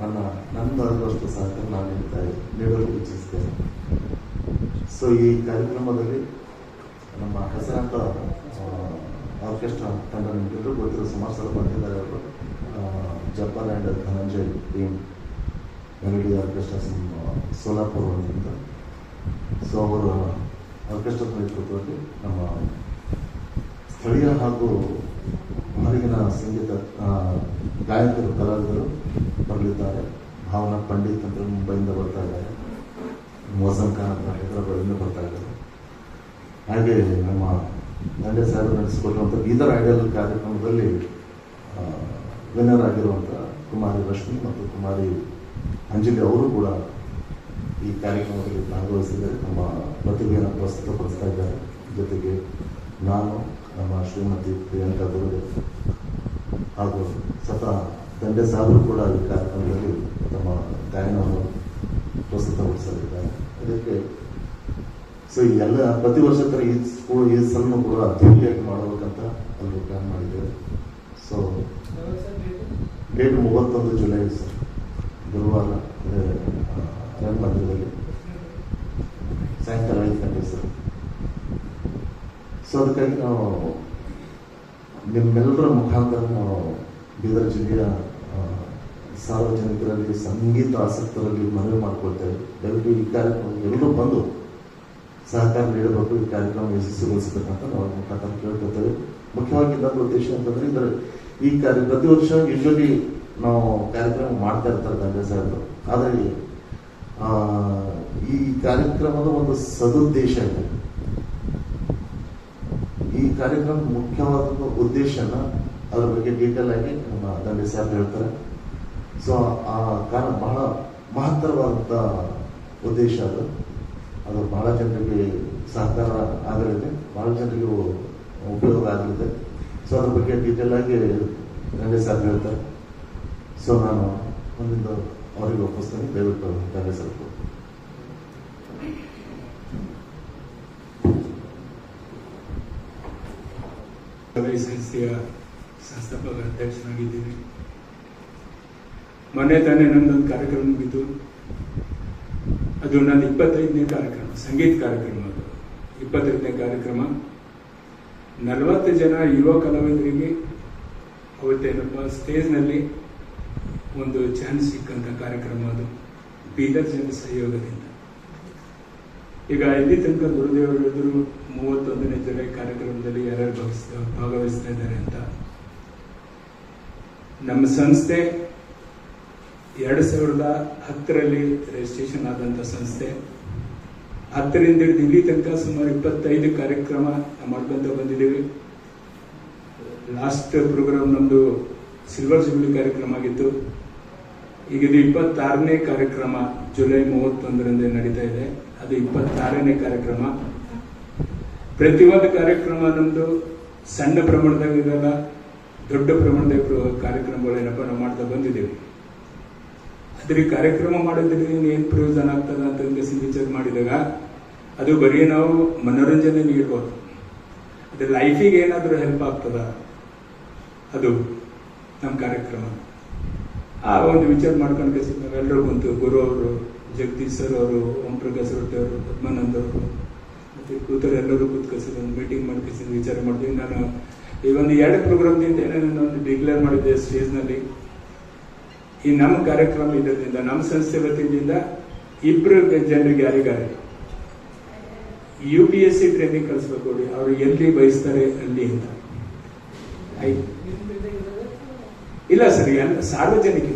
ನನ್ನ ನನ್ನದಾದಷ್ಟು ಸಹಕಾರ ನಾನು ನೀಡ್ತಾ ನೀಡಲು ಇಚ್ಛಿಸ್ತೇನೆ. ಸೊ ಈ ಕಾರ್ಯಕ್ರಮದಲ್ಲಿ ನಮ್ಮ ಹೆಸರಾಂತ ಆರ್ಕೆಸ್ಟ್ರಾ ತಂಡ ನಿಮಗೆಲ್ಲರೂ ಗೊತ್ತಿರೋ ಸುಮಾರು ಸಲ ಬಂದಿದ್ದಾರೆ ಅವರು. Japan and Dhananjay team melody orchestra Solapur ಅಂತ ಸೊ ಅವರ ಆರ್ಕೆಸ್ಟ್ರಾ ನೇತೃತ್ವದಲ್ಲಿ ನಮ್ಮ ಸ್ಥಳೀಯ ಹಾಗೂ ಹೊರಗಿನ ಸಂಗೀತ ಗಾಯಕರು, ಕಲಾವಿದರು ಬರಲಿದ್ದಾರೆ. ಭಾವನಾ ಪಂಡಿತ್ ಅಂತ ಮುಂಬೈಯಿಂದ ಬರ್ತಾ ಇದ್ದಾರೆ. ಮೊಜಮ್ ಖಾನ್ ಅಂತ ಹೈದರಾಬಾದಿಂದ ಬರ್ತಾ ಇದ್ದಾರೆ. ಹಾಗೆ ನಮ್ಮ ತಂದೆ ಸಾಹೇಬ್ ನಡೆಸಿಕೊಟ್ಟಿರುವಂಥ ಬೀದರ್ ಐಡಲ್ ಕಾರ್ಯಕ್ರಮದಲ್ಲಿ ವಿನ್ನರ್ ಆಗಿರುವಂಥ ಕುಮಾರಿ ರಶ್ಮಿ ಮತ್ತು ಕುಮಾರಿ ಅಂಜಲಿ ಅವರು ಕೂಡ ಈ ಕಾರ್ಯಕ್ರಮದಲ್ಲಿ ಭಾಗವಹಿಸಿದ್ದಾರೆ. ನಮ್ಮ ಪ್ರತಿಭೆಯನ್ನು ಪ್ರಸ್ತುತಪಡಿಸ್ತಾ ಇದ್ದಾರೆ. ಜೊತೆಗೆ ನಾನು ನಮ್ಮ ಶ್ರೀಮತಿ ಪ್ರಿಯಾಂಕಾ ದುರ್ಗೆ ಹಾಗೂ ಸತ ತಂದೆ ಸಾಹೇಬರು ಕೂಡ ಈ ಕಾರ್ಯಕ್ರಮದಲ್ಲಿ ತಮ್ಮ ಗಾಯನವನ್ನು ಪ್ರಸ್ತುತಪಡಿಸಲಿದ್ದಾರೆ. ಅದಕ್ಕೆ ಸೊ ಈ ಎಲ್ಲ ಪ್ರತಿ ವರ್ಷ ಥರ ಈ ಸ್ಕೂಲ್ ಈ ಸಣ್ಣ ಕೂಡ ಅದ್ದೂರಿಯಾಗಿ ಮಾಡಬೇಕಂತ ಎಲ್ಲರೂ ಪ್ಲಾನ್ ಮಾಡಿದ್ದೇವೆ. ಸೊ ಡೇಟ್ ಮೂವತ್ತೊಂದು ಜುಲೈ ಸರ್. ಗುರುವಾರ ಅದೇ ಅದಕ್ಕಾಗಿ ನಾವು ನಿಮ್ಮೆಲ್ಲರ ಮುಖಾಂತರ ನಾವು ಬೀದರ್ ಜಿಲ್ಲೆಯ ಸಾರ್ವಜನಿಕರಲ್ಲಿ, ಸಂಗೀತ ಆಸಕ್ತರಲ್ಲಿ ಮನವಿ ಮಾಡ್ಕೊಳ್ತೇವೆ. ದಯವಿಟ್ಟು ಈ ಕಾರ್ಯಕ್ರಮ ಎಲ್ಲರೂ ಬಂದು ಸಹಕಾರ ನೀಡಬೇಕು. ಈ ಕಾರ್ಯಕ್ರಮ ಯಶಸ್ವಿಗೊಳಿಸಬೇಕಂತ ನಾವು ಮುಖಾಂತರ ಕೇಳ್ಕೊತೇವೆ ಮುಖ್ಯವಾಗಿ ಇನ್ನೊಂದು ಉದ್ದೇಶ ಅಂತಂದ್ರೆ ಇದರ ಈ ಕಾರ್ಯ ಪ್ರತಿ ವರ್ಷ ಯೂಶಲಿ ನಾವು ಕಾರ್ಯಕ್ರಮ ಮಾಡ್ತಾ ಇರ್ತಾರೆ ದಂಡೆ ಸಾಹೇಬರು. ಆದರೆ ಈ ಕಾರ್ಯಕ್ರಮದ ಒಂದು ಸದುದ್ದೇಶ ಇದೆ. ಈ ಕಾರ್ಯಕ್ರಮ ಮುಖ್ಯವಾದ ಉದ್ದೇಶನ ಅದ್ರ ಬಗ್ಗೆ ಡೀಟೇಲ್ ಆಗಿ ನಮ್ಮ ದಂಡೆ ಸಾಹೇಬ್ ಹೇಳ್ತಾರೆ. ಸೊ ಆ ಕಾರಣ ಬಹಳ ಮಹತ್ತರವಾದಂಥ ಉದ್ದೇಶ ಅದು. ಅದು ಬಹಳ ಜನರಿಗೆ ಸಹಕಾರ ಆಗಲಿದೆ, ಬಹಳ ಜನರಿಗೆ ಉಪಯೋಗ ಆಗಲಿದೆ. ಸೊ ಅದ್ರ ಬಗ್ಗೆ ಡೀಟೇಲ್ ಆಗಿ ದಂಡೆ ಸಾಹೇಬ್ ಹೇಳ್ತಾರೆ. ಸೊ ನಾನು ಒಂದಿಂದ ಅವರಿಗೆ ಒಪ್ಪಿಸ್ತೇನೆ, ದಯವಿಟ್ಟು ದಂಡೆ ಸಾಹೇಬ್ ಕವಿ ಸಂಸ್ಥೆಯ ಸಂಸ್ಥಾಪಕ ಅಧ್ಯಕ್ಷನಾಗಿದ್ದೀನಿ. ಮೊನ್ನೆ ತಾನೇ ನನ್ನೊಂದು ಕಾರ್ಯಕ್ರಮ ಮುಗಿತು. ಅದು ನನ್ನ ಇಪ್ಪತ್ತೈದನೇ ಕಾರ್ಯಕ್ರಮ, ಸಂಗೀತ ಕಾರ್ಯಕ್ರಮ. ಅದು ಇಪ್ಪತ್ತೈದನೇ ಕಾರ್ಯಕ್ರಮ. ನಲವತ್ತು ಜನ ಯುವ ಕಲಾವಿದರಿಗೆ ಅವತ್ತೇನಪ್ಪ, ಸ್ಟೇಜ್ನಲ್ಲಿ ಒಂದು ಚಾನ್ಸ್ ಸಿಕ್ಕಂಥ ಕಾರ್ಯಕ್ರಮ ಅದು. ಬೀದರ್ ಜನ ಸಹಯೋಗದಿಂದ ಈಗ ಇಲ್ಲಿ ತನಕ ಗುರುದೇವರು ಹೇಳಿದ್ರು ಮೂವತ್ತೊಂದನೇ ಜುಲೈ ಕಾರ್ಯಕ್ರಮದಲ್ಲಿ ಯಾರ್ಯಾರು ಭಾಗಿಸ್ ಭಾಗವಹಿಸ್ತಾ ಇದ್ದಾರೆ ಅಂತ. ನಮ್ಮ ಸಂಸ್ಥೆ ಎರಡು ಸಾವಿರದ ಹತ್ತರಲ್ಲಿ ರಿಜಿಸ್ಟ್ರೇಷನ್ ಆದಂಥ ಸಂಸ್ಥೆ. ಹತ್ತರಿಂದ ಹಿಡಿದು ಇಲ್ಲಿ ತನಕ ಸುಮಾರು ಇಪ್ಪತ್ತೈದು ಕಾರ್ಯಕ್ರಮ ಮಾಡ್ಕೊಂತ ಬಂದಿದ್ದೀವಿ. ಲಾಸ್ಟ್ ಪ್ರೋಗ್ರಾಮ್ ನಮ್ಮದು ಸಿಲ್ವರ್ ಜುಬ್ಲಿ ಕಾರ್ಯಕ್ರಮ ಆಗಿತ್ತು. ಈಗ ಇದು ಇಪ್ಪತ್ತಾರನೇ ಕಾರ್ಯಕ್ರಮ ಜುಲೈ ಮೂವತ್ತೊಂದರಿಂದ ನಡೀತಾ ಇದೆ. ಅದು ಇಪ್ಪತ್ತಾರನೇ ಕಾರ್ಯಕ್ರಮ. ಪ್ರತಿಯೊಂದು ಕಾರ್ಯಕ್ರಮ ನಮ್ಮದು ಸಣ್ಣ ಪ್ರಮಾಣದಾಗ ಇರಲ್ಲ ದೊಡ್ಡ ಪ್ರಮಾಣದ ಕಾರ್ಯಕ್ರಮಗಳು ಕಾರ್ಯಕ್ರಮಗಳೇನಪ್ಪ ನಾವು ಮಾಡ್ತಾ ಬಂದಿದ್ದೇವೆ. ಅದ್ರ ಈ ಕಾರ್ಯಕ್ರಮ ಮಾಡಿದ್ರೆ ಏನು ಪ್ರಯೋಜನ ಆಗ್ತದ ಅಂತ ಒಂದು ವಿಚಾರ ಮಾಡಿದಾಗ, ಅದು ಬರೀ ನಾವು ಮನೋರಂಜನೆ ನೀಡ್ಬೋದು. ಅದು ಲೈಫಿಗೆ ಏನಾದರೂ ಹೆಲ್ಪ್ ಆಗ್ತದ, ಅದು ನಮ್ಮ ಕಾರ್ಯಕ್ರಮ. ಆ ಒಂದು ವಿಚಾರ ಮಾಡ್ಕೊಂಡು ನಾವೆಲ್ಲರೂ ಕುಂತು, ಗುರು ಅವರು ಜಗದೀಶ್ ಸರ್ ಅವರು ಓಂ ಪ್ರಕಾಶ್ ರೊಟ್ಟಿ ಅವರು, ಪದ್ಮಾನಂದ್ ಅವರು, ಮತ್ತೆ ಕೂತರು ಎಲ್ಲರೂ ಕೂತ್ಕಸಿದ್ರು, ಒಂದು ಮೀಟಿಂಗ್ ಮಾಡ್ಕಸಿದ್ರು, ವಿಚಾರ ಮಾಡಿದ್ವಿ ನಾನು ಈ ಒಂದು ಎರಡು ಪ್ರೋಗ್ರಾಮ್ದಿಂದ ಏನೇನೋ ಒಂದು ಡಿಕ್ಲೇರ್ ಮಾಡಿದ್ದೆ ಸ್ಟೇಜ್ನಲ್ಲಿ ಈ ನಮ್ಮ ಕಾರ್ಯಕ್ರಮ ಇದರಿಂದ ನಮ್ಮ ಸಂಸ್ಥೆ ವತಿಯಿಂದ ಇಬ್ಬರು ಜನರಿಗೆ ಯಾರಿಗಾರಿ U P S C training ಕಳಿಸ್ಬೇಕು ನೋಡಿ, ಅವರು ಎಲ್ಲಿ ಬಯಸ್ತಾರೆ, ಅಲ್ಲಿ ಅಂತ. ಇಲ್ಲ ಸರ್ ಸಾರ್ವಜನಿಕ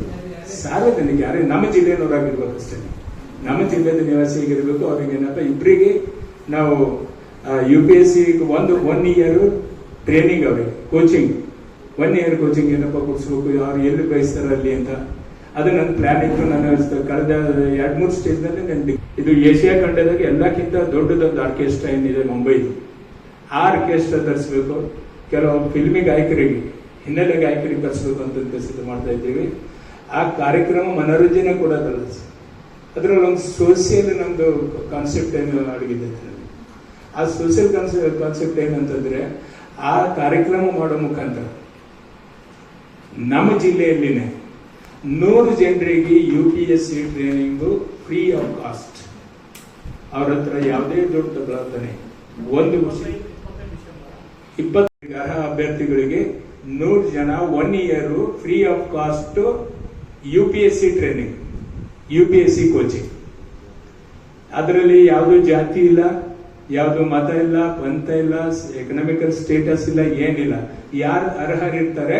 ಸಾರ್ವಜನಿಕ ಯಾರೇ, ನಮ್ಮ ಜಿಲ್ಲೆಯವ್ರಾಗಿರ್ಬೇಕು ಅಷ್ಟೇ ನಮ್ಮ ಜಿಲ್ಲೆದ ನಿವಾಸಿಯಾಗಿರ್ಬೇಕು ಅವ್ರಿಗೆ ಏನಪ್ಪ ಇಬ್ಬರಿಗೆ ನಾವು ಯು ಪಿ ಎಸ್ ಸಿ ಒಂದು ಒನ್ ಇಯರ್ ಟ್ರೈನಿಂಗ್ ಅವ್ರಿಗೆ ಕೋಚಿಂಗ್ ಒನ್ ಇಯರ್ ಕೋಚಿಂಗ್ ಏನಪ್ಪ ಕೊಡಿಸ್ಬೇಕು ಅವ್ರು ಎಲ್ಲಿ ಬಯಸ್ತಾರೆ ಅಲ್ಲಿ ಅಂತ. ಅದು ನನ್ನ ಪ್ಲಾನ್ ಇತ್ತು. ನಾನು ಕಳೆದ ಎರಡು ಮೂರು ಸ್ಟೇಜ್ನಲ್ಲಿ ನನ್ನ ಇದು ಏಷ್ಯಾ ಖಂಡದಾಗ ಎಲ್ಲಕ್ಕಿಂತ ದೊಡ್ಡದೊಂದು ಆರ್ಕೆಸ್ಟ್ರಾ ಏನಿದೆ ಮುಂಬೈದು. ಆ ಆರ್ಕೆಸ್ಟ್ರಾ ತರಿಸ್ಬೇಕು. ಕೆಲವು ಫಿಲ್ಮಿ ಗಾಯಕರಿಗೆ, ಹಿನ್ನೆಲೆ ಗಾಯಕರಿಗೆ ತರಿಸ್ಬೇಕು ಅಂತ ಸಿದ್ಧ ಮಾಡ್ತಾ ಇದ್ದೀವಿ. ಆ ಕಾರ್ಯಕ್ರಮ ಮನೋರಂಜನೆ ಕೂಡ ತರಿಸ್ತೀವಿ. ಅದ್ರಲ್ಲಿ ಒಂದು ಸೋಷಿಯಲ್ ನಮ್ದು ಕಾನ್ಸೆಪ್ಟ್ ಏನು ಅಡಗಿದೆ. ಆ ಸೋಷಿಯಲ್ ಕಾನ್ಸೆಪ್ಟ್ ಕಾನ್ಸೆಪ್ಟ್ ಏನಂತಂದ್ರೆ ಆ ಕಾರ್ಯಕ್ರಮ ಮಾಡೋ ಮುಖಾಂತರ ನಮ್ಮ ಜಿಲ್ಲೆಯಲ್ಲಿನೇ ನೂರು ಜನರಿಗೆ U P S C training free of cost ಅವ್ರ ಹತ್ರ ಯಾವುದೇ ದುಡ್ಡು ತಗೊಳ್ತಾನೆ ಒಂದು ಇಪ್ಪತ್ತು ಅರ್ಹ ಅಭ್ಯರ್ಥಿಗಳಿಗೆ ನೂರು ಜನ one year free of cost U P S C training U P S C coaching ಅದರಲ್ಲಿ ಯಾವುದು ಜಾತಿ ಇಲ್ಲ, ಯಾವುದು ಮತ ಇಲ್ಲ, ಪಂಥ ಇಲ್ಲ ಎಕನಾಮಿಕಲ್ ಸ್ಟೇಟಸ್ ಇಲ್ಲ, ಏನಿಲ್ಲ. ಯಾರು ಅರ್ಹರಿರ್ತಾರೆ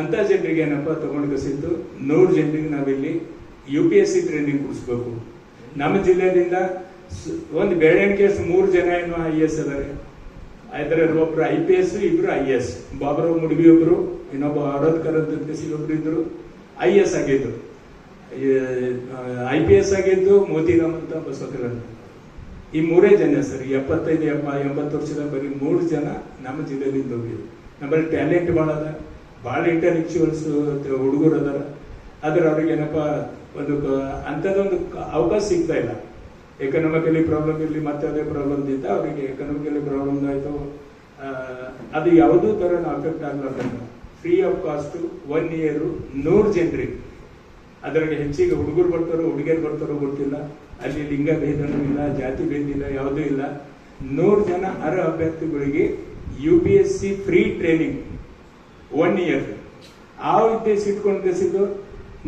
ಅಂತ ಜನರಿಗೆ ಏನಪ್ಪ ತಗೊಂಡು ಕಸಿದ್ದು ನೂರು ಜನರಿಗೆ ನಾವಿಲ್ಲಿ U P S C training ಕೊಡಿಸ್ಬೇಕು. ನಮ್ಮ ಜಿಲ್ಲೆಯಿಂದ ಒಂದು ಬೇರೆ ಕೇಸ್ ಮೂರು ಜನ ಏನು ಐ ಎಸ್ ಅದಾರೆ. ಅದರಲ್ಲಿ ಒಬ್ರು ಐ ಪಿ ಎಸ್ ಇಬ್ರು ಐ ಎಸ್ ಬಾಬರಾವ್ ಮುಡುಗಿ ಒಬ್ರು, ಇನ್ನೊಬ್ಬ ಅರೋದ್ಕರ್ ಅಂತ ಇದ್ರು. ಐ ಎಸ್ ಆಗಿದ್ರು. ಐ ಪಿ ಎಸ್ ಆಗಿದ್ದು ಮೋತಿರಾಮ್ ಅಂತ ಬಸವಕರನ್ ಈ ಮೂರೇ ಜನ ಸರ್ ಎಪ್ಪತ್ತೈದು, ಎಂಬ, ಎಂಬತ್ತು ವರ್ಷದ ಬರೀ ಮೂರು ಜನ ನಮ್ಮ ಜಿಲ್ಲೆಯಿಂದ ಹೋಗಿದ್ರು. ನಮ್ಮಲ್ಲಿ ಟ್ಯಾಲೆಂಟ್ ಭಾಳ ಅದ. ಭಾಳ ಇಂಟೆಲೆಕ್ಚುವಲ್ಸ್ ಹುಡುಗರು ಅದಾರ. ಆದ್ರೆ ಅವ್ರಿಗೆ ಏನಪ್ಪ, ಒಂದು ಅಂಥದ್ದೊಂದು ಅವಕಾಶ ಸಿಗ್ತಾ ಇಲ್ಲ. ಎಕನಾಮಿಕಲಿ ಪ್ರಾಬ್ಲಮ್ ಇರಲಿ, ಮತ್ತೆ ಅದೇ ಪ್ರಾಬ್ಲಮ್ ಇದ್ದ ಅವರಿಗೆ ಎಕನಾಮಿಕಲಿ ಪ್ರಾಬ್ಲಮ್ ಆಯಿತು. ಅದು ಯಾವುದೂ ಥರ affect ಆಗ್ಲಾರ್ದಂಗ. Free of cost one year ನೂರು ಜನರಿಗೆ. ಅದರಲ್ಲಿ ಹೆಚ್ಚಿಗೆ ಹುಡುಗರು ಬರ್ತಾರೋ, ಹುಡುಗಿಯರು ಬರ್ತಾರೋ ಗೊತ್ತಿಲ್ಲ. ಅಲ್ಲಿ ಲಿಂಗ ಭೇದನೂ ಇಲ್ಲ ಜಾತಿ ಭೇದ ಇಲ್ಲ, ಯಾವುದೂ ಇಲ್ಲ. ನೂರು ಜನ ಅರ್ಹ ಅಭ್ಯರ್ಥಿಗಳಿಗೆ U P S C free training one year ಆ ಉದ್ದೇಶ ಇಟ್ಕೊಂಡು ಕಸಿದ್ದು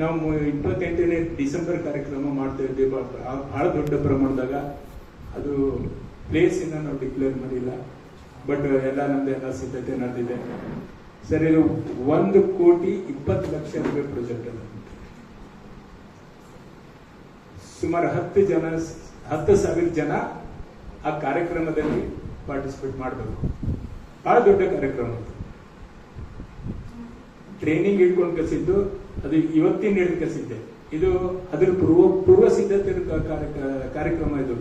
ನಾವು ಇಪ್ಪತ್ತೆಂಟನೇ ಡಿಸೆಂಬರ್ ಕಾರ್ಯಕ್ರಮ ಮಾಡ್ತಾ ಇದ್ದೀವಿ. ಬಹಳ ಬಹಳ ದೊಡ್ಡ ಪ್ರಮಾಣದಾಗ. ಅದು ಪ್ಲೇಸ್ ಇನ್ನ ನಾವು ಡಿಕ್ಲೇರ್ ಮಾಡಿಲ್ಲ. ಬಟ್ ಎಲ್ಲ ನಮ್ದು ಎಲ್ಲ ಸಿದ್ಧತೆ ನಡೆದಿದೆ. ಸರಿ ಒಂದು ಕೋಟಿ ಇಪ್ಪತ್ತು ಲಕ್ಷ ರೂಪಾಯಿ ಪ್ರಾಜೆಕ್ಟ್ ಅದ. ಸುಮಾರು ಹತ್ತು ಜನ ಹತ್ತು ಸಾವಿರ ಜನ ಆ ಕಾರ್ಯಕ್ರಮದಲ್ಲಿ ಪಾರ್ಟಿಸಿಪೇಟ್ ಮಾಡಬೇಕು ಬಹಳ ದೊಡ್ಡ ಕಾರ್ಯಕ್ರಮ. ಟ್ರೈನಿಂಗ್ ಇಟ್ಕೊಂಡು ಕಸಿದ್ದು ಅದು ಇವತ್ತಿನ ಹಿಡಿದು ಕಸಿದ್ದೆ. ಇದು ಅದ್ರ ಪೂರ್ವ ಪೂರ್ವ ಸಿದ್ಧತೆ ಕಾರ್ಯಕ್ರಮ ಇದು.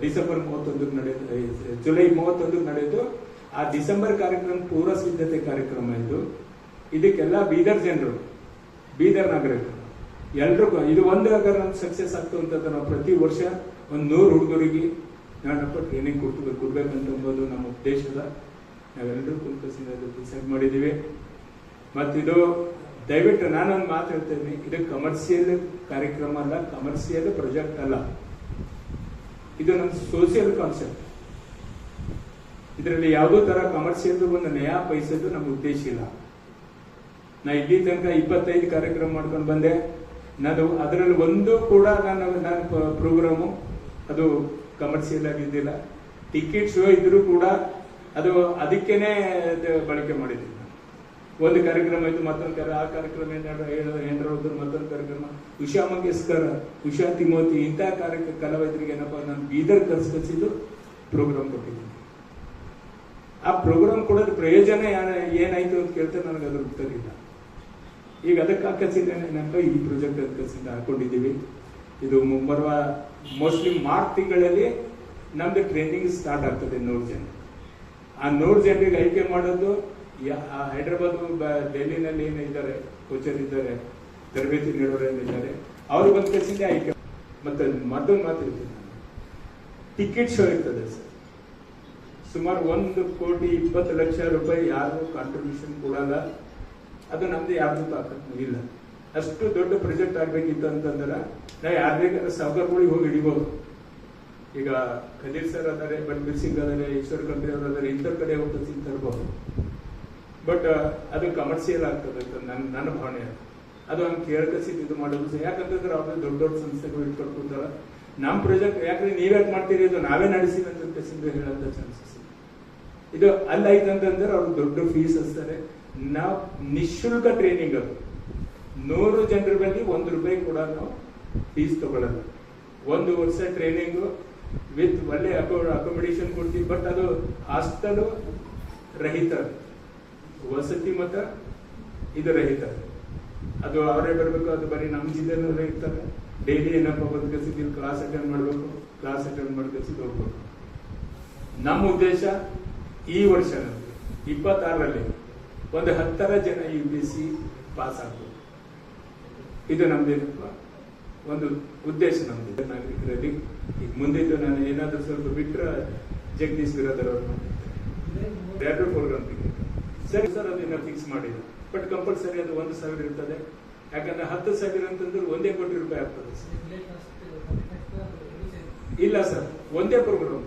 ಡಿಸೆಂಬರ್ ಮೂವತ್ತೊಂದಕ್ಕೆ ನಡೆದು ಆ, ಜುಲೈ ಮೂವತ್ತೊಂದಕ್ಕೆ ನಡೆಯಿತು ಆ ಡಿಸೆಂಬರ್ ಕಾರ್ಯಕ್ರಮ ಪೂರ್ವ ಸಿದ್ಧತೆ ಕಾರ್ಯಕ್ರಮ ಇದು. ಇದಕ್ಕೆಲ್ಲ ಬೀದರ್ ಜನರು ಬೀದರ್ ನಾಗರಿಕರು ಎಲ್ರಿಗೂ ಇದು ಒಂದೇ ಆಗ ನಮ್ಗೆ ಸಕ್ಸಸ್ ಆಗ್ತು ಅಂತಂದ್ರೆ ನಾವು ಪ್ರತಿ ವರ್ಷ ಒಂದು ನೂರು ಹುಡುಗರಿಗೆ ನಾನಪ್ಪ ಟ್ರೈನಿಂಗ್ ಕೊಡ್ಬೇಕು ಕೊಡ್ಬೇಕಂತ ಅಂಬೋದು ನಮ್ಮ ಉದ್ದೇಶದ. ನಾವೆಲ್ಲರೂ ಕುಂಕಸಿಂದ ಡಿಸೈಡ್ ಮಾಡಿದ್ದೀವಿ. ಮತ್ತಿದು ದಯವಿಟ್ಟು ನಾನೊಂದು ಮಾತು ಹೇಳ್ತೇನೆ ಇದು ಕಮರ್ಷಿಯಲ್ ಕಾರ್ಯಕ್ರಮ ಅಲ್ಲ ಕಮರ್ಷಿಯಲ್ ಪ್ರಾಜೆಕ್ಟ್ ಅಲ್ಲ. ಇದು ನಮ್ಮ ಸೋಷಿಯಲ್ ಕಾನ್ಸೆಪ್ಟ್ ಇದರಲ್ಲಿ ಯಾವುದೋ ತರ ಕಮರ್ಷಿಯಲ್ ಒಂದು ನಯ ಪೈಸದ್ದು ನಮ್ಮ ಉದ್ದೇಶ ಇಲ್ಲ. ನಾ ಇಲ್ಲಿ ತನಕ ಇಪ್ಪತ್ತೈದು ಕಾರ್ಯಕ್ರಮ ಮಾಡ್ಕೊಂಡು ಬಂದೆ. ನಾನು ಅದರಲ್ಲಿ ಒಂದು ಕೂಡ ನಾನು ನನ್ನ ಪ್ರೋಗ್ರಾಮು, ಅದು ಕಮರ್ಷಿಯಲ್ ಆಗಿದ್ದಿಲ್ಲ ಟಿಕೆಟ್ಸ್ ಶೋ ಇದ್ರೂ ಕೂಡ ಅದು ಅದಕ್ಕೇನೆ ಬಳಕೆ ಮಾಡಿದ್ದೀನಿ. ಒಂದು ಕಾರ್ಯಕ್ರಮ ಇತ್ತು ಮತ್ತೊಂದು ಕಾರ್ಯ ಆ ಕಾರ್ಯಕ್ರಮ ಏನಾದ್ರು ಏನಾದ್ರು ಹೋದ್ರು ಮತ್ತೊಂದು ಕಾರ್ಯಕ್ರಮ. ಉಷಾ ಮಂಗೇಶ್ಕರ್, ಉಷಾ ತಿಮೋತಿ ಇಂತಹ ಕಾರ್ಯಕ್ರಮ ಕಲಾವಿದರಿಗೆ ಏನಪ್ಪ, ನಾನು ಬೀದರ್ ಕರ್ಸ್ಕೊಳ್ಸಿದ್ದು ಪ್ರೋಗ್ರಾಮ್ ಕೊಟ್ಟಿದ್ದೀನಿ. ಆ ಪ್ರೋಗ್ರಾಮ್ ಕೊಡೋದು ಪ್ರಯೋಜನ ಏನಾಯ್ತು ಅಂತ ಕೇಳ್ತಾರೆ, ನನಗೆ ಅದ್ರ ಉತ್ತರ ಇಲ್ಲ. ಈಗ ಅದಕ್ಕೆ ಹಾಕಿಸಿದ್ದೇನೆ. ಏನಂತ ಈ ಪ್ರಾಜೆಕ್ಟ್ ಅದಕ್ಕಿಂದ ಹಾಕೊಂಡಿದ್ದೀವಿ. ಇದು ಮುಂಬರುವ ಮೋಸ್ಟ್ಲಿ ಮಾರ್ಚ್ ತಿಂಗಳಲ್ಲಿ ನಮ್ದು ಟ್ರೈನಿಂಗ್ ಸ್ಟಾರ್ಟ್ ಆಗ್ತದೆ ನೂರು ಜನ ಆ ನೂರು ಜನರಿಗೆ ಆಯ್ಕೆ ಮಾಡೋದು ಹೈದ್ರಾಬಾದ್ ಡೆಲ್ಲಿನಲ್ಲಿ ಏನಿದ್ದಾರೆ ಕೋಚರ್ ಇದ್ದಾರೆ, ತರಬೇತಿ ನೀಡೋರು ಏನಿದ್ದಾರೆ ಅವ್ರು ಬಂದ ಕಸಿಂದ ಆಯ್ಕೆ ಮತ್ತೆ ಮತ್ತೊಂದು ಮಾತು ಇರ್ತದೆ ಟಿಕೆಟ್ ಶೋ ಇರ್ತದೆ ಸರ್. ಸುಮಾರು ಒಂದು ಕೋಟಿ ಇಪ್ಪತ್ತು ಲಕ್ಷ ರೂಪಾಯಿ ಯಾರು ಕಾಂಟ್ರಿಬ್ಯೂಷನ್ ಕೊಡಲ್ಲ. ಅದು ನಮ್ದು ಯಾರ್ದು ತಾಕತ್ತು ಇಲ್ಲ. ಅಷ್ಟು ದೊಡ್ಡ ಪ್ರಾಜೆಕ್ಟ್ ಆಗ್ಬೇಕಿತ್ತು ಅಂತಂದ್ರೆ, ನಾ ಯಾರು ಬೇಕಾದ್ರೆ ಸಾವುಕಾರ್ಗಳಿಗೆ ಹೋಗಿ ಹಿಡಿಬೋದು. ಈಗ ಖಲೀರ್ ಸರ್ ಅದಾರೆ ಬಟ್ ಸಿಂಗ್ ಅದಾರೆ, ಈಶ್ವರ್ ಖಂಡ್ರೆ ಅವರು ಅದಾರೆ ಇಂಥ ಕಡೆ ಹೋಗಿ ತರ್ಬೋದು. ಬಟ್ ಅದು ಕಮರ್ಷಿಯಲ್ ಆಗ್ತದೆ ಅಂತ ನನ್ನ ನನ್ನ ಭಾವನೆ ಅದು. ಹಂಗೆ ಕೇಳ್ಕಸಿ ಇದು ಮಾಡೋದು. ಯಾಕಂತಂದ್ರೆ ಅವ್ರದ್ದು ದೊಡ್ಡ ದೊಡ್ಡ ಸಂಸ್ಥೆಗಳು ಇಟ್ಕೊಂಡು ಕೂತಾರ. ನಮ್ಮ ಪ್ರಾಜೆಕ್ಟ್ ಯಾಕಂದ್ರೆ ನೀವ್ಯಾಕೆ ಮಾಡ್ತೀರಿ? ಅದು ನಾವೇ ಕಸಿಂದ ಹೇಳೋಂಥ ಚಾನ್ಸಸ್ ಇದು ಅಲ್ಲಾಯ್ತು ಅಂತಂದ್ರೆ ಅವ್ರು ದೊಡ್ಡ ಫೀಸ್ ಹಚ್ತಾರೆ ನಾವು ನಿಶುಲ್ಕ ಟ್ರೈನಿಂಗ್ ಅದು. ನೂರು ಜನರ ಬಗ್ಗೆ ಒಂದು ರೂಪಾಯಿ ಕೂಡ ನಾವು ಫೀಸ್ ತಗೊಳ್ಳಲ್ಲ ಒಂದು ವರ್ಷ ಟ್ರೈನಿಂಗು ವಿತ್ ಒಳ್ಳೆ ಅಕೊಮಿಡೇಷನ್ ಕೊಡ್ತೀವಿ ಬಟ್ ಅದು ಹಾಸ್ಟೆಲ್ ರಹಿತ. ವಸತಿ ಮತ್ತ ಇದು ರಹಿತ. ಅದು ಅವರೇ ಬರಬೇಕು, ಅದು ಬರೀ ನಮ್ಮ ಜಿಲ್ಲೆನಲ್ಲೇ ಇರ್ತಾರೆ. ಡೈಲಿ ಏನಪ್ಪ ಬಂದು ಕ್ಲಾಸ್ ಅಟೆಂಡ್ ಮಾಡಬೇಕು ಕ್ಲಾಸ್ ಅಟೆಂಡ್ ಮಾಡಿ ಹೋಗ್ಬೇಕು. ನಮ್ಮ ಉದ್ದೇಶ ಈ ವರ್ಷ ಇಪ್ಪತ್ತಾರರಲ್ಲಿ ಒಂದು ಹತ್ತರ ಜನ ಯು ಪಿ ಸಿ ಪಾಸ್ ಆಗ್ಬೋದು ಇದು ನಮ್ದೇನಪ್ಪ? ಒಂದು ಉದ್ದೇಶ ನಮ್ದು. ನಾಗರಿಕರಲ್ಲಿ ಈಗ ಮುಂದಿದ್ದು ನಾನು ಏನಾದರೂ ಸ್ವಲ್ಪ ಬಿಟ್ಟರೆ ಜಗದೀಶ್ ಬಿರಾದರ್ ಅವರು ಎರಡು ಪ್ರೋಗ್ರಾಮ್ ಸರಿ ಸರ್ ಅದನ್ನ ಫಿಕ್ಸ್ ಮಾಡಿಲ್ಲ. ಬಟ್ ಕಂಪಲ್ಸರಿ ಅದು ಒಂದು ಸಾವಿರ ಇರ್ತದೆ. ಯಾಕಂದ್ರೆ ಹತ್ತು ಸಾವಿರ ಅಂತಂದ್ರೆ ಒಂದೇ ಕೋಟಿ ರೂಪಾಯಿ ಆಗ್ತದೆ. ಸರ್ ಇಲ್ಲ ಸರ್ ಒಂದೇ ಪ್ರೋಗ್ರಾಮ್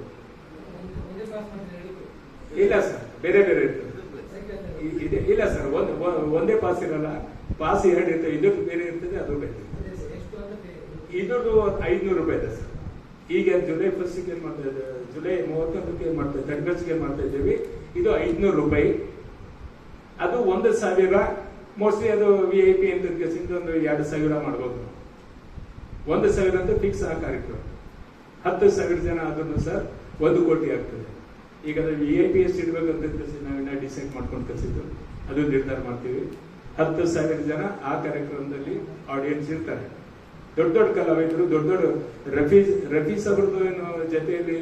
ಇಲ್ಲ ಸರ್, ಬೇರೆ ಬೇರೆ ಇರ್ತದೆ ಇಲ್ಲ ಸರ್, ಒಂದು, ಒಂದೇ ಪಾಸ್ ಇರಲ್ಲ. ಪಾಸ್ ಎರಡು ಇರ್ತದೆ ಇನ್ನೊಂದು ಬೇರೆ ಇರ್ತದೆ, ಅದು ಬೇರೆ. ಇರ್ತದೆ ಐದುನೂರು ರೂಪಾಯಿ ಇದೆ ಸರ್. ಈಗ ಜುಲೈ ಫಸ್ಟ್ಗೆ ಏನು ಮಾಡ್ತಾ ಇದ್ದೇವೆ ಜುಲೈ ಮೂವತ್ತೊಂದಕ್ಕೆ ಏನ್ ಮಾಡ್ತಾ ಇದ್ದೇವೆ ಆಗಸ್ಟ್ಗೆ ಏನ್ ಮಾಡ್ತಾ ಇದ್ದೇವೆ? ಇದು ಐದ್ನೂರು ರೂಪಾಯಿ. ಅದು ಒಂದು ಸಾವಿರ. ಮೋಸ್ಟ್ಲಿ ಅದು ವಿ ಐ ಪಿ ಅಂತ ಒಂದು ಎರಡು ಸಾವಿರ ಮಾಡ್ಬೋದು. ಒಂದು ಸಾವಿರ ಅಂತ ಫಿಕ್ಸ್ ಆ ಕಾರ್ಯಕ್ರಮ. ಹತ್ತು ಸಾವಿರ ಜನ ಅದನ್ನು ಸರ್, ಒಂದು ಕೋಟಿ ಆಗ್ತದೆ. ಈಗ ಅದ್ರಲ್ಲಿ ಎ ಪಿ ಎಸ್ ಇಡ್ಬೇಕಂತ ಕಲಿಸಿ ನಾವಿನ್ನ ಡಿಸೈಡ್ ಮಾಡ್ಕೊಂಡು ಕಳಿಸಿದ್ದು ಅದು ನಿರ್ಧಾರ ಮಾಡ್ತೀವಿ. ಹತ್ತು ಸಾವಿರ ಜನ ಆ ಕಾರ್ಯಕ್ರಮದಲ್ಲಿ ಆಡಿಯನ್ಸ್ ಇರ್ತಾರೆ. ದೊಡ್ಡ ದೊಡ್ಡ ಕಲಾವಿದರು, ದೊಡ್ಡ ದೊಡ್ಡ ರಫೀಸ್ ರಫೀಸ್ ಅವ್ರದ್ದು ಏನು ಜೊತೆಯಲ್ಲಿ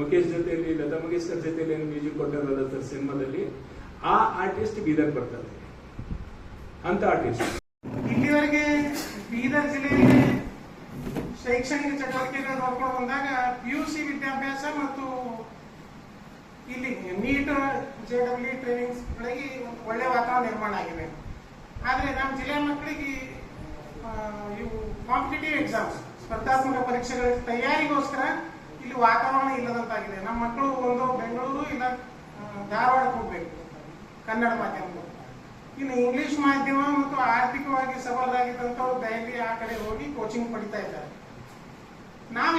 ಮುಖೇಶ್ ಜೊತೆಯಲ್ಲಿ, ಲತಾ ಮಂಗೇಶ್ಕರ್ ಜೊತೆಯಲ್ಲಿ ಏನು ಮ್ಯೂಸಿಕ್ ಕೊಟ್ಟಾರಲ್ಲ ಸರ್ ಸಿನಿಮಾದಲ್ಲಿ, ಆ ಆರ್ಟಿಸ್ಟ್ ಬೀದರ್ ಬರ್ತಾರೆ. ಅಂತ ಆರ್ಟಿಸ್ಟ್ ಇಲ್ಲಿವರೆಗೆ ಬೀದರ್ ಜಿಲ್ಲೆಯಲ್ಲಿ ಶೈಕ್ಷಣಿಕ ಚಟುವಟಿಕೆಗಳು ನೋಡ್ಕೊಂಡು ಬಂದಾಗ ಪಿ ಯು ಸಿ ವಿದ್ಯಾಭ್ಯಾಸ ಮತ್ತು ಇಲ್ಲಿ ನೀಟ್ ಜೆ ಡಬ್ಲ್ಯೂ ಟ್ರೈನಿಂಗ್ಸ್ಗಳಿಗೆ ಒಂದು ಒಳ್ಳೆ ವಾತಾವರಣ ನಿರ್ಮಾಣ ಆಗಿದೆ. ಆದರೆ ನಮ್ಮ ಜಿಲ್ಲೆಯ ಮಕ್ಕಳಿಗೆ ಇವು ಕಾಂಪಿಟೇಟಿವ್ ಎಕ್ಸಾಮ್ಸ್ ಸ್ಪರ್ಧಾತ್ಮಕ ಪರೀಕ್ಷೆಗಳ ತಯಾರಿಗೋಸ್ಕರ ಇಲ್ಲಿ ವಾತಾವರಣ ಇಲ್ಲದಂತಾಗಿದೆ. ನಮ್ಮ ಮಕ್ಕಳು ಒಂದು ಬೆಂಗಳೂರು ಇಲ್ಲ ಧಾರವಾಡಕ್ಕೆ ಹೋಗ್ಬೇಕು, ಕನ್ನಡ ಮಾಧ್ಯಮದ ಇನ್ನು ಇಂಗ್ಲಿಷ್ ಮಾಧ್ಯಮ ಮತ್ತು ಆರ್ಥಿಕವಾಗಿ ಸಬಲರಾಗಿದ್ದಂಥವ್ರು ದೆಹಲಿ ಆ ಕಡೆ ಹೋಗಿ ಕೋಚಿಂಗ್ ಪಡಿತಾ ಇದ್ದಾರೆ.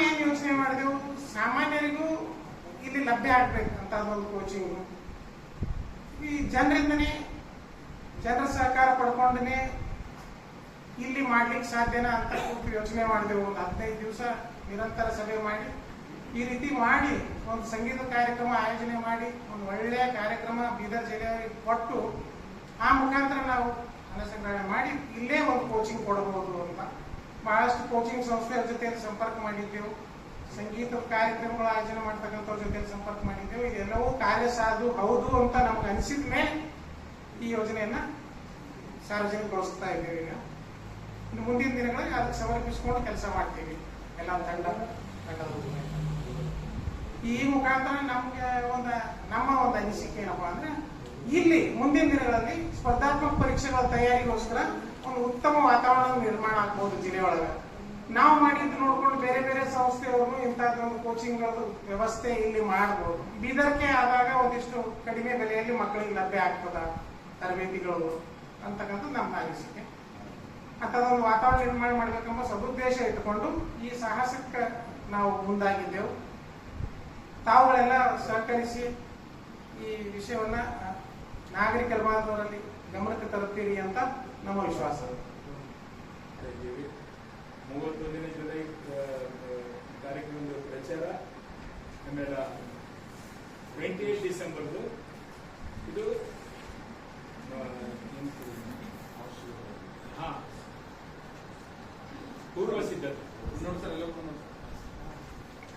ಏನು ಯೋಚನೆ ಮಾಡಿದೆವು? ಸಾಮಾನ್ಯರಿಗೂ ಇಲ್ಲಿ ಲಭ್ಯ ಆಗ್ಬೇಕು ಅಂತ ಒಂದು ಕೋಚಿಂಗ್ ಈ ಜನರಿಂದನೇ ಜನರ ಸಹಕಾರ ಪಡ್ಕೊಂಡೇ ಇಲ್ಲಿ ಮಾಡ್ಲಿಕ್ಕೆ ಸಾಧ್ಯನಾ ಅಂತ ಕೂತು ಯೋಚನೆ ಮಾಡಿದೆವು ಒಂದು ಹದಿನೈದು ದಿವಸ ನಿರಂತರ ಸಭೆ ಮಾಡಿ, ಈ ರೀತಿ ಮಾಡಿ ಒಂದು ಸಂಗೀತ ಕಾರ್ಯಕ್ರಮ ಆಯೋಜನೆ ಮಾಡಿ, ಒಂದು ಒಳ್ಳೆಯ ಕಾರ್ಯಕ್ರಮ ಬೀದರ್ ಜಿಲ್ಲೆಯವರಿಗೆ ಕೊಟ್ಟು, ಆ ಮುಖಾಂತರ ನಾವು ಹಣ ಸಂಗ್ರಹಣೆ ಮಾಡಿ ಇಲ್ಲೇ ಒಂದು ಕೋಚಿಂಗ್ ಕೊಡಬಹುದು ಅಂತ. ಬಹಳಷ್ಟು ಕೋಚಿಂಗ್ ಸಂಸ್ಥೆಯ ಜೊತೆ ಸಂಪರ್ಕ ಮಾಡಿದ್ದೆವು. ಸಂಗೀತ ಕಾರ್ಯಕ್ರಮಗಳ ಆಯೋಜನೆ ಮಾಡ್ತಕ್ಕಂಥವ್ರ ಜೊತೆ ಸಂಪರ್ಕ ಮಾಡಿದ್ದೆವು. ಇದೆಲ್ಲವೂ ಕಾರ್ಯಸಾಧು ಹೌದು ಅಂತ ನಮ್ಗೆ ಅನಿಸಿದ ಮೇಲೆ ಈ ಯೋಜನೆಯನ್ನ ಸಾರ್ವಜನಿಕಗೊಳಿಸ್ತಾ ಇದ್ದೇವೆ ಈಗ. ಇನ್ನು ಮುಂದಿನ ದಿನಗಳಲ್ಲಿ ಅದಕ್ಕೆ ಸಮರ್ಪಿಸಿಕೊಂಡು ಕೆಲಸ ಮಾಡ್ತೀವಿ. ಎಲ್ಲ ತಂಡ, ತಂಡದ. ಈ ಮುಖಾಂತರ ನಮ್ಗೆ ಒಂದು, ನಮ್ಮ ಒಂದು ಅನಿಸಿಕೆ ಏನಪ್ಪಾ ಅಂದ್ರೆ, ಇಲ್ಲಿ ಮುಂದಿನ ದಿನಗಳಲ್ಲಿ ಸ್ಪರ್ಧಾತ್ಮಕ ಪರೀಕ್ಷೆಗಳ ತಯಾರಿಗೋಸ್ಕರ ಒಂದು ಉತ್ತಮ ವಾತಾವರಣ ನಿರ್ಮಾಣ ಆಗ್ಬಹುದು ಜಿಲ್ಲೆ ಒಳಗೆ. ನಾವು ಮಾಡಿದ್ದು ನೋಡ್ಕೊಂಡು ಬೇರೆ ಬೇರೆ ಸಂಸ್ಥೆಯವರು ಇಂಥದ್ದೊಂದು ಕೋಚಿಂಗ್ ವ್ಯವಸ್ಥೆ ಇಲ್ಲಿ ಮಾಡಬಹುದು ಬೀದರ್ಕೆ ಆದಾಗ ಒಂದಿಷ್ಟು ಕಡಿಮೆ ಬೆಲೆಯಲ್ಲಿ ಮಕ್ಕಳಿಗೆ ಲಭ್ಯ ಆಗ್ತದ ತರಬೇತಿಗಳು ಅಂತಕ್ಕಂಥ ನಮ್ಮ ಅನಿಸಿಕೆ ಅಂಥದ್ದೊಂದು ವಾತಾವರಣ ನಿರ್ಮಾಣ ಮಾಡಬೇಕೆಂಬ ಸದುದ್ದೇಶ ಇಟ್ಟುಕೊಂಡು ಈ ಸಾಹಸಕ್ಕೆ ನಾವು ಮುಂದಾಗಿದ್ದೆವು. ತಾವುಗಳೆಲ್ಲ ಸಹಕರಿಸಿ ಈ ವಿಷಯವನ್ನ ನಾಗರಿಕರ ಬಾಂಧವರಲ್ಲಿ ಗಮನಕ್ಕೆ ತರುತ್ತೀರಿ ಅಂತ ನಮ್ಮ ವಿಶ್ವಾಸ. ಮೂವತ್ತೊಂದನೇ ಜುಲೈ ಕಾರ್ಯಕ್ರಮದ ಪ್ರಚಾರ ಆಮೇಲೆ ಟ್ವೆಂಟಿ ಏಟ್ ಡಿಸೆಂಬರ್ದು ಇದು. ಹಾ ಪೂರ್ವ ಸಿದ್ಧತೆ ಇನ್ನೊಂದ್ಸಲ ಎಲ್ಲ